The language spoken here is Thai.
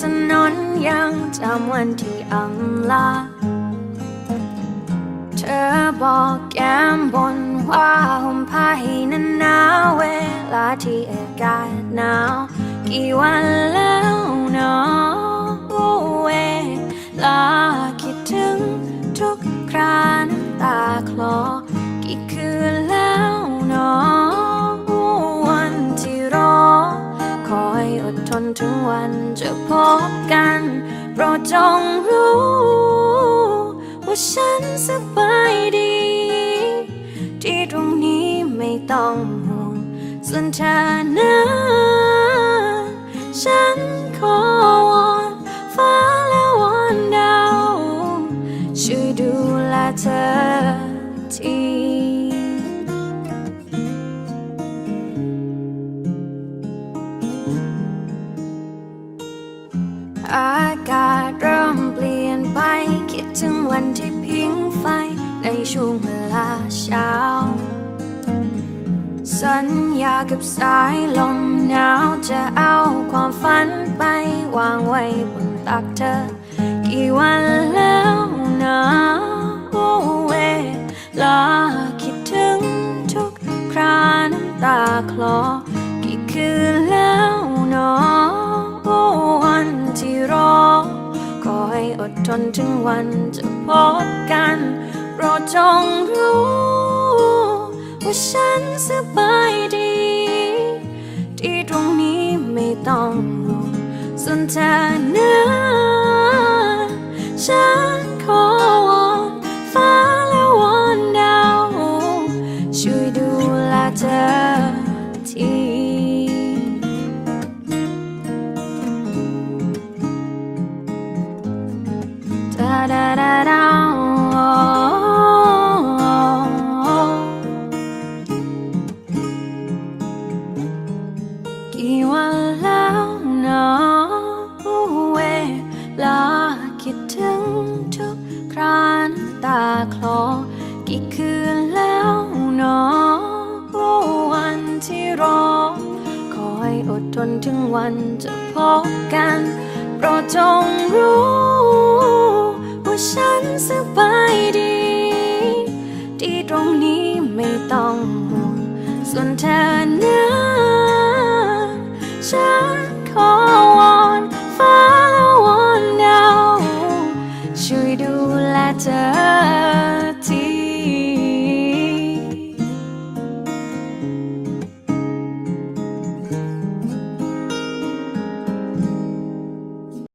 ถนนยังจำวันที่อำลา เธอบอกแก้มบนว่าห่มผ้าให้นานาเวลาที่อากาศหนาว กี่วันแล้ว จะพบกันโปรดจงรู้ ว่าฉันสบายดี ที่ตรงนี้ไม่ต้องห่วงส่วนเธอนั้นฉันขอวอนฟ้าและวอนดาวช่วยดูแลเธอที อากาศเริ่มเปลี่ยนไป คิดถึงวันที่พิงไฟ ในช่วงเวลาเช้า สัญญากับสายลมหนาวจะเอาความฝันไป วางไว้บนตักเธอ กี่วันแล้วนะโอ้เวลาคิดถึงทุกคราน้ำตาคลอ นถึงวันจะพบกันโปรดจงรู้ ว่าฉันสบายดี ที่ตรงนี้ไม่ต้องห่วงส่วนเธอ กี่วันแล้วเนาะเวลาคิดถึงทุกคราน้ำตาคลอ กี่คืนแล้วเนาะวันที่รอขอให้อดทนถึงวันจะพบกันโปรดจงรู้ว่าฉันสบายดี ที่ตรงนี้ไม่ต้องห่วงส่วนเธอนั้น letter.